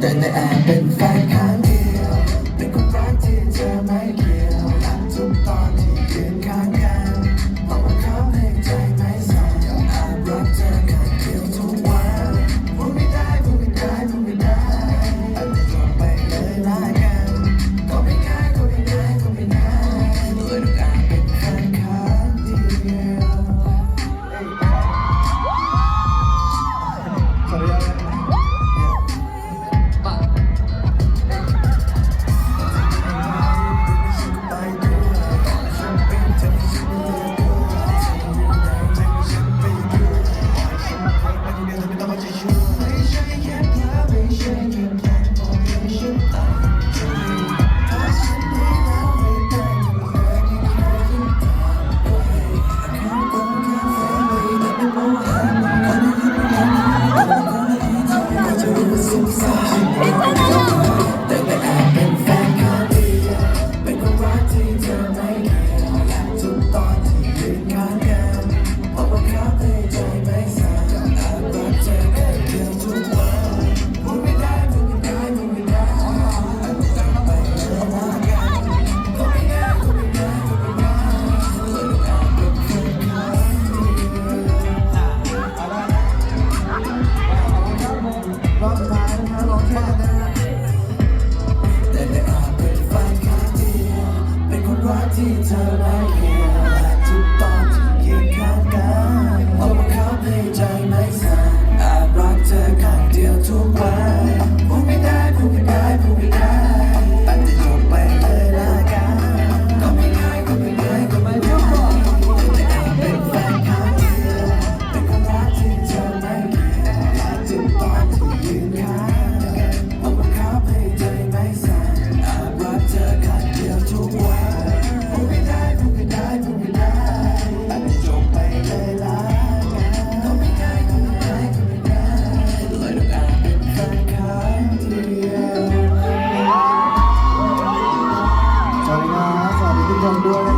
แต่ในแอบเป็นแฟนค้างเดียวเป็นคนรักที่เธอไม่เกลี่ยว detail I can. 更多。